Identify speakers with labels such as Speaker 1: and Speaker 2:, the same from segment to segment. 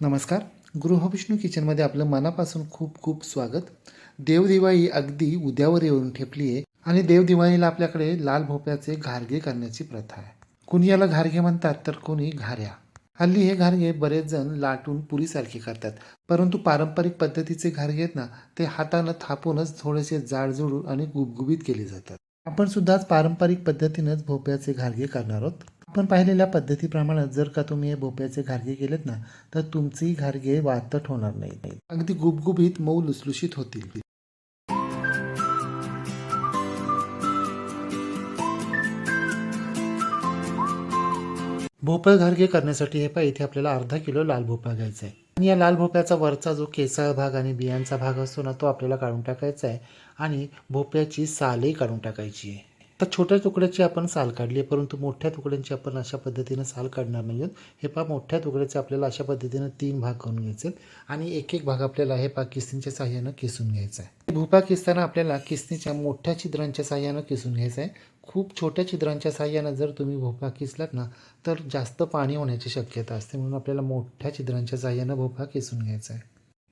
Speaker 1: नमस्कार. गृहविष्णू किचनमध्ये आपलं मनापासून खूप खूप स्वागत. देवदिवाळी अगदी उद्यावर येऊन ठेपली आहे आणि देवदिवाळीला आपल्याकडे लाल भोपळ्याचे घारगे करण्याची प्रथा आहे. कुणी याला घारगे म्हणतात तर कोणी घाऱ्या. हल्ली हे घारगे बरेच जण लाटून पुरीसारखे करतात. परंतु पारंपरिक पद्धतीचे घारगे आहेत ना ते हातानं थापूनच थोडेसे जाडजूड आणि गुबगुबीत केले जातात. आपण सुद्धाच आज पारंपरिक पद्धतीनंच भोपळ्याचे घारगे करणार आहोत. आपण पाहिलेल्या पद्धतीप्रमाणे जर का तुम्ही हे भोपळ्याचे घारगे केलेत ना तर तुमचेही घारगे वातट होणार नाही अगदी गुबगुबीत मऊ लुसलुशीत होतील. भोपळ घारगे करण्यासाठी हे पाय इथे आपल्याला अर्धा किलो लाल भोपळा घ्यायचा आहे. आणि या लाल भोपळ्याचा वरचा जो केसाळ भाग आणि बियांचा भाग असतो ना तो आपल्याला काढून टाकायचा आहे आणि भोपळ्याची सालही काढून टाकायची आहे. तर छोट्या तुकड्याची आपण साल काढली आहे परंतु मोठ्या तुकड्यांची आपण अशा पद्धतीनं साल काढणार नाही आहोत. हे पहा मोठ्या तुकड्याचे आपल्याला अशा पद्धतीनं तीन भाग करून घ्यायचे आहेत. आणि एक एक भाग आपल्याला हे पाकिस्तानच्या साह्यानं किसून घ्यायचा आहे. भोपळा किसताना आपल्याला किस्तीच्या मोठ्या छिद्रांच्या साह्यानं किसून घ्यायचं आहे. खूप छोट्या छिद्रांच्या साह्यानं जर तुम्ही भोपळा किसलात ना तर जास्त पाणी होण्याची शक्यता असते. म्हणून आपल्याला मोठ्या छिद्रांच्या साह्यानं भोपळा किसून घ्यायचा आहे.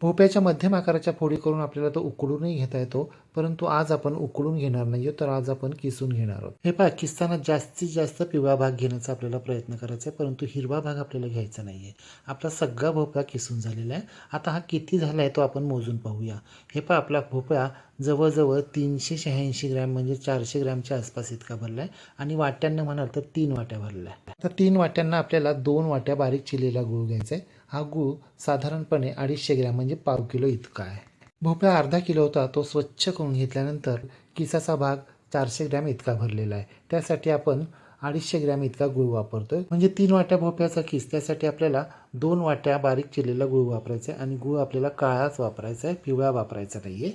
Speaker 1: भोप्याच्या मध्यम आकाराच्या फोडी करून आपल्याला तो उकडूनही घेता येतो. परंतु आज आपण उकळून घेणार नाही तर आज आपण किसून घेणार आहोत. हे पहा जास्तीत जास्त पिवळा भाग घेण्याचा आपल्याला प्रयत्न करायचा आहे परंतु हिरवा भाग आपल्याला घ्यायचा नाही आहे आपला सगळा भोपळा किसून झालेला आहे. आता हा किती झाला आहे तो आपण मोजून पाहूया. हे पहा आपला भोपळा जवळजवळ तीनशे शहाऐंशी ग्रॅम म्हणजे चारशे ग्रॅमच्या आसपास इतका भरला आहे आणि वाट्यांना म्हणाल तर तीन वाट्या भरल्या. आहे तर तीन वाट्यांना आपल्याला दोन वाट्या बारीक चिलेला गूळ घ्यायचा आहे हा गूळ साधारणपणे अडीचशे ग्रॅम म्हणजे पाव किलो इतका आहे. भोपळा अर्धा किलो होता तो स्वच्छ करून घेतल्यानंतर किसाचा भाग चारशे ग्रॅम इतका भरलेला आहे. त्यासाठी आपण अडीचशे ग्रॅम इतका गुळ वापरतोय. म्हणजे तीन वाट्या भोपळ्याचा किस त्यासाठी आपल्याला दोन वाट्या बारीक चिरलेला गुळ वापरायचा आहे आणि गुळ आपल्याला काळाच वापरायचा आहे पिवळा वापरायचा नाही आहे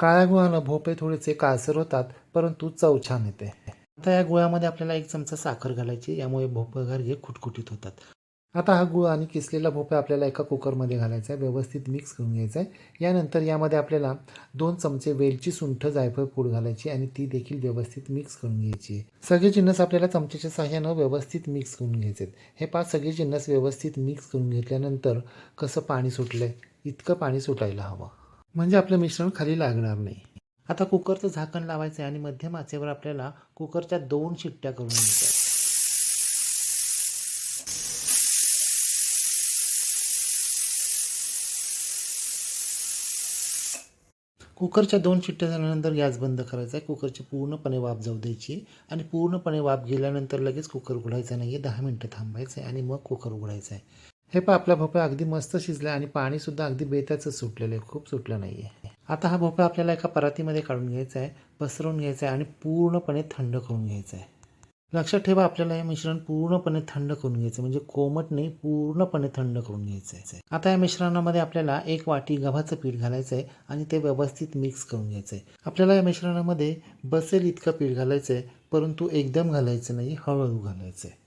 Speaker 1: काळ्या गुळानं भोपळे थोडेसे काळसर होतात परंतु चव छान येते. आता या गुळामध्ये आपल्याला एक चमचा साखर घालायची यामुळे भोपळ घारगे खुटखुटीत होतात. आता हा गुळ आणि किसलेला भोपळा आपल्याला एका कुकरमध्ये घालायचा आहे. व्यवस्थित मिक्स करून घ्यायचा आहे. यानंतर यामध्ये आपल्याला दोन चमचे वेलची सुंठ जायफळ पूड घालायची आणि ती देखील व्यवस्थित मिक्स करून घ्यायची आहे. सगळे जिन्नस आपल्याला चमच्याच्या सहाय्यानं व्यवस्थित मिक्स करून घ्यायचे आहेत. हे पाच सगळे जिन्नस व्यवस्थित मिक्स करून घेतल्यानंतर कसं पाणी सुटलं आहे इतकं पाणी सुटायला हवं. म्हणजे आपलं मिश्रण खाली लागणार नाही. आता कुकरचं झाकण लावायचं आहे आणि मध्यम आचेवर आपल्याला कुकरच्या दोन शिट्ट्या करून घ्यायच्या कुकरच्या दोन शिट्ट्या झाल्यानंतर गॅस बंद करायचा आहे. कुकरची पूर्णपणे वाफ जाऊ द्यायची आणि पूर्णपणे वाफ गेल्यानंतर लगेच कुकर उघडायचा नाही आहे दहा मिनटं थांबायचं आहे आणि मग कुकर उघडायचं आहे. हे पहा आपला भोपळा अगदी मस्त शिजला आणि पाणीसुद्धा अगदी बेताचं सुटलेलं आहे. खूप सुटलं नाही आहे आता हा भोपळा आपल्याला एका परातीमध्ये काढून घ्यायचा आहे पसरवून घ्यायचा आहे आणि पूर्णपणे थंड करून घ्यायचा आहे. लक्षात ठेवा आपल्याला हे मिश्रण पूर्णपणे थंड करून घ्यायचं म्हणजे कोमट नाही पूर्णपणे थंड करून घ्यायचं आहे आता या मिश्रणामध्ये आपल्याला एक वाटी गव्हाचं पीठ घालायचं आहे आणि ते व्यवस्थित मिक्स करून घ्यायचं आहे आपल्याला या मिश्रणामध्ये बसेल इतकं पीठ घालायचं आहे परंतु एकदम घालायचं नाही हळूहळू घालायचं आहे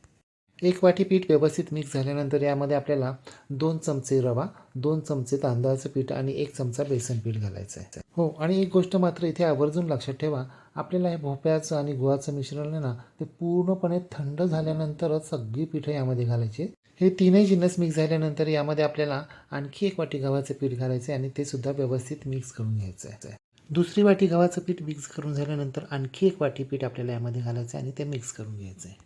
Speaker 1: एक वाटी पीठ व्यवस्थित मिक्स झाल्यानंतर यामध्ये आपल्याला दोन चमचे रवा दोन चमचे तांदळाचं पीठ आणि एक चमचा बेसन पीठ घालायचं आहे हो आणि एक गोष्ट मात्र इथे आवर्जून लक्षात ठेवा. आपल्याला हे भोपळ्याचं आणि गुळाचं मिश्रण आहे ना ते पूर्णपणे थंड झाल्यानंतरच सगळी पिठं यामध्ये घालायची. हे तीनही जिन्नस मिक्स झाल्यानंतर यामध्ये आपल्याला आणखी एक वाटी गव्हाचं पीठ घालायचं आहे आणि ते सुद्धा व्यवस्थित मिक्स करून घ्यायचं आहे. दुसरी वाटी गव्हाचं पीठ मिक्स करून झाल्यानंतर आणखी एक वाटी पीठ आपल्याला यामध्ये घालायचं आहे आणि ते मिक्स करून घ्यायचं आहे.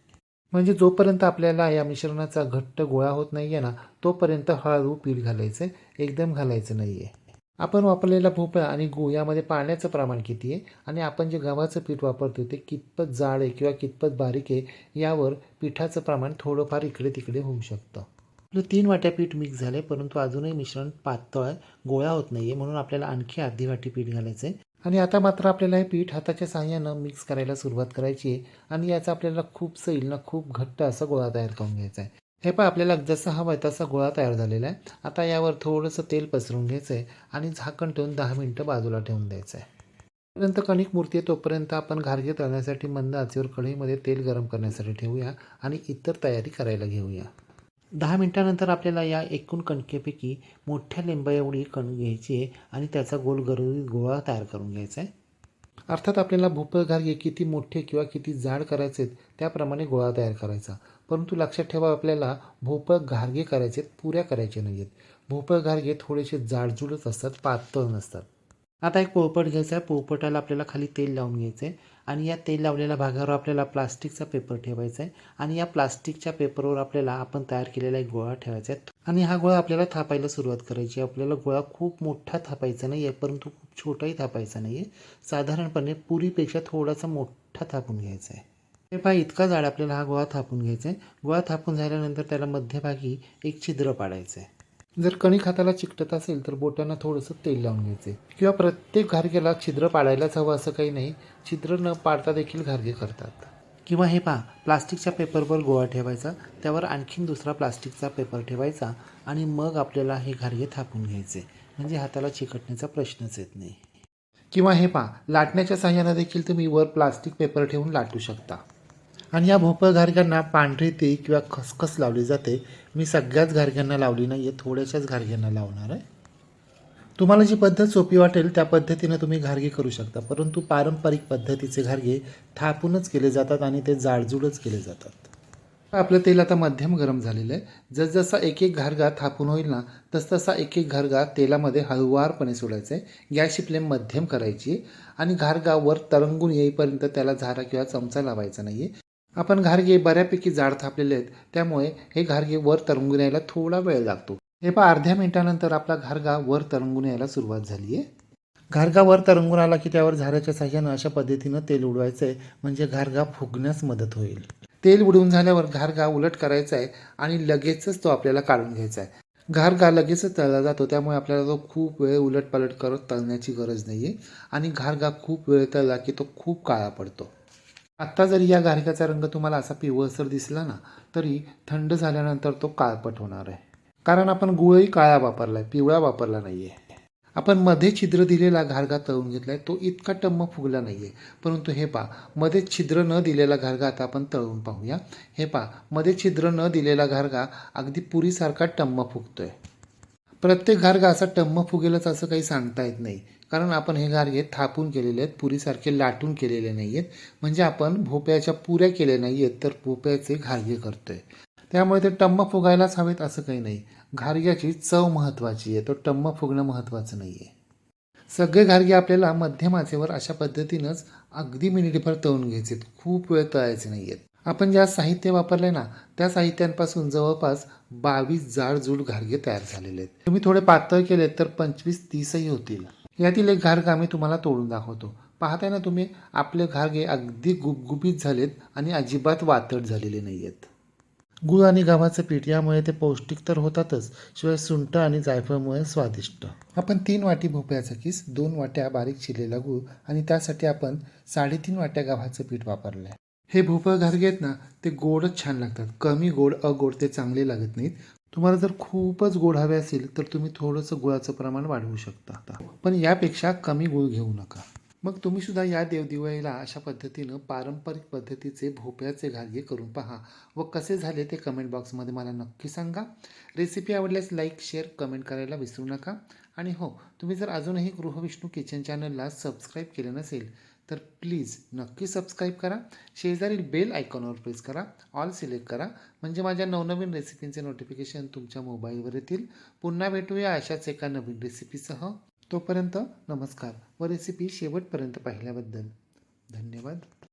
Speaker 1: म्हणजे जोपर्यंत आपल्याला या मिश्रणाचा घट्ट गोळा होत नाही आहे ना तोपर्यंत हळू पीठ घालायचं आहे. एकदम घालायचं नाही आहे आपण वापरलेला भोपळा आणि गूळ यामध्ये पाण्याचं प्रमाण किती आहे? आणि आपण जे गव्हाचं पीठ वापरतो ते कितपत जाड आहे किंवा कितपत बारीक आहे यावर पिठाचं प्रमाण थोडंफार इकडे तिकडे होऊ शकतं. आपलं तीन वाट्या पीठ मिक्स झाले परंतु अजूनही मिश्रण पातळ आहे गोळा होत नाही आहे म्हणून आपल्याला आणखी अर्धी वाटी पीठ घालायचं आहे आणि आता मात्र आपल्याला हे पीठ हाताच्या साहाय्यानं मिक्स करायला सुरुवात करायची आहे. आणि याचा आपल्याला खूप सैल ना खूप घट्ट असा गोळा तयार करून घ्यायचा आहे. हे पण आपल्याला जसा हवा आहे तसा गोळा तयार झालेला आहे. आता यावर थोडंसं तेल पसरून घ्यायचं आहे आणि झाकण ठेवून दहा मिनटं बाजूला ठेवून द्यायचं आहे तोपर्यंत कणिक मूर्ती आहे तोपर्यंत आपण घारगे तळण्यासाठी मंद आचेवर कढईमध्ये तेल गरम करण्यासाठी ठेवूया आणि इतर तयारी करायला घेऊया. दहा मिनटानंतर आपल्याला या एकूण कणकेपैकी मोठ्या लिंबा एवढी कण घ्यायची आहे आणि त्याचा गोल गरुरीत गोळा तयार करून घ्यायचा आहे. अर्थात आपल्याला भोपळ घारगे किती मोठे किंवा किती जाड करायचे आहेत त्याप्रमाणे गोळा तयार करायचा. परंतु लक्षात ठेवा आपल्याला भोपळ घारगे करायचे आहेत पुऱ्या करायचे नाही आहेत भोपळ घारगे थोडेसे जाडजुडच असतात पातळ नसतात. आता एक पोळपट घ्यायचा आहे. पोळपटाला आपल्याला खाली तेल लावून घ्यायचं आहे आणि या तेल लावलेल्या भागावर आपल्याला प्लास्टिकचा पेपर ठेवायचा आहे आणि या प्लास्टिकच्या पेपरवर आपल्याला आपण तयार केलेला एक गोळा ठेवायचा आहे. आणि हा गोळा आपल्याला थापायला सुरुवात करायची आहे. आपल्याला गोळा खूप मोठा थापायचा नाही आहे परंतु खूप छोटाही थापायचा नाही आहे साधारणपणे पुरीपेक्षा थोडासा मोठा थापून घ्यायचा आहे. हे पहा इतका जाड आपल्याला हा गोळा थापून घ्यायचा आहे गोळा थापून झाल्यानंतर त्याला मध्यभागी एक छिद्र पाडायचं आहे जर कणिक हाताला चिकटत असेल तर बोटांना थोडंसं तेल लावून घ्यायचे किंवा प्रत्येक घारगेला छिद्र पाडायलाच हवं असं काही नाही. छिद्र न पाडता देखील घारगे करतात. किंवा हे पहा प्लास्टिकच्या पेपरवर गोळा ठेवायचा. त्यावर आणखीन दुसरा प्लास्टिकचा पेपर ठेवायचा आणि मग आपल्याला हे घारगे थापून घ्यायचे म्हणजे हाताला चिकटण्याचा प्रश्नच येत नाही. किंवा हे पहा लाटण्याच्या साह्यानं देखील तुम्ही वर प्लास्टिक पेपर ठेवून लाटू शकता. आणि या भोपळ घारग्यांना पांढरी ती किंवा खसखस लावली जाते. मी सगळ्याच घारग्यांना लावली नाही आहे थोड्याशाच घारग्यांना लावणार आहे. तुम्हाला जी पद्धत सोपी वाटेल त्या पद्धतीनं तुम्ही घारगे करू शकता. परंतु पारंपरिक पद्धतीचे घारगे थापूनच केले जातात आणि ते जाडजूडच केले जातात. आपलं तेल आता मध्यम गरम झालेलं आहे. जसजसा एक एक घारगा थापून होईल ना तसतसा एक एक घारगा तेलामध्ये हळुवारपणे सोडायचा आहे. गॅसची फ्लेम मध्यम करायची आणि घारगा वर तरंगून येईपर्यंत त्याला झारा किंवा चमचा लावायचा नाही आहे आपण घारगे बऱ्यापैकी जाड थापलेले आहेत त्यामुळे हे घारगे वर तरंगून यायला थोडा वेळ लागतो. हे पहा अर्ध्या मिनिटानंतर आपला घारगा वर तरंगून यायला सुरुवात झाली आहे. घारगा वर तरंगून आला की त्यावर झाऱ्याच्या साह्यानं अशा पद्धतीनं तेल उडवायचं आहे म्हणजे घारगा फुगण्यास मदत होईल. तेल उडवून झाल्यावर घारगा उलट करायचा आहे आणि लगेचच तो आपल्याला काढून घ्यायचा आहे घारगा लगेचच तळला जातो त्यामुळे आपल्याला तो खूप वेळ उलटपालट करत तळण्याची गरज नाही आहे आणि घारगा खूप वेळ तळला की तो खूप काळा पडतो. आत्ता जरी या घारग्याचा रंग तुम्हाला असा पिवळसर दिसला ना तरी थंड झाल्यानंतर तो काळपट होणार आहे. कारण आपण गुळही काळा वापरला आहे पिवळा वापरला नाही आहे आपण मध्ये छिद्र दिलेला घारगा तळून घेतला आहे तो इतका टम्म फुगला नाही आहे परंतु हे पा मध्ये छिद्र न दिलेला घारगा आता आपण तळून पाहूया. हे पा मध्ये छिद्र न दिलेला घारगा अगदी पुरीसारखा टम्म फुगतोय. प्रत्येक घारगा असा टम्म फुगेलच असं काही सांगता येत नाही. कारण आपण हे घारगे थापून केलेले आहेत पुरीसारखे लाटून केलेले नाही आहेत म्हणजे आपण भोपळ्याच्या पुऱ्या केल्या नाही आहेत तर भोपळ्याचे घारगे करतो आहे त्यामुळे ते टम्म फुगायलाच हवेत असं काही नाही. घारग्याची चव महत्त्वाची आहे. तो टम्म फुगणं महत्त्वाचं नाही आहे सगळे घारगे आपल्याला मध्यमाचेवर अशा पद्धतीनंच अगदी मिनिटभर तळून घ्यायचे खूप वेळ तळायचे नाही आहेत आपण ज्या साहित्य वापरले ना त्या साहित्यांपासून जवळपास बावीस जाडजूड घारगे तयार झालेले आहेत. तुम्ही थोडे पातळ केलेत तर पंचवीस तीसही होतील. यातील एक घारगा मी तुम्हाला तोडून दाखवतो. पाहताय ना तुम्ही आपले घारगे अगदी गुबगुबीत झालेत आणि अजिबात वातड झालेले नाही आहेत गूळ आणि गव्हाचं पीठ यामुळे ते पौष्टिक तर होतातच शिवाय सुंट आणि जायफळमुळे स्वादिष्ट. आपण तीन वाटी भोपळ्याचा किस दोन वाट्या बारीक चिरलेला गूळ आणि त्यासाठी आपण साडेतीन वाट्या गव्हाचं पीठ वापरलं आहे हे भोपळ घारगे आहेत ना ते गोडच छान लागतात. कमी गोड अगोड ते चांगले लागत नाहीत. तुम्हाला जर खूपच गोड हवे असेल तर तुम्ही थोडंसं गुळाचं प्रमाण वाढवू शकता पण यापेक्षा कमी गुळ घेऊ नका. मग तुम्ही सुद्धा या देवदिवाळीला अशा पद्धतीनं पारंपरिक पद्धतीचे भोपळ्याचे घारगे करून पहा. व कसे झाले ते कमेंट बॉक्समध्ये मला नक्की सांगा. रेसिपी आवडल्यास लाईक शेअर कमेंट करायला विसरू नका. आणि हो तुम्ही जर अजूनही गृहविष्णू किचन चॅनलला सबस्क्राईब केलं नसेल तर प्लीज नक्की सबस्क्राईब करा. शेजारील बेल आयकॉनवर प्रेस करा. ऑल सिलेक्ट करा. म्हणजे माझ्या नवनवीन रेसिपींचे नोटिफिकेशन तुमच्या मोबाईलवर येतील. पुन्हा भेटूया अशाच एका नवीन रेसिपीसह तोपर्यंत नमस्कार. व रेसिपी शेवटपर्यंत पाहिल्याबद्दल धन्यवाद.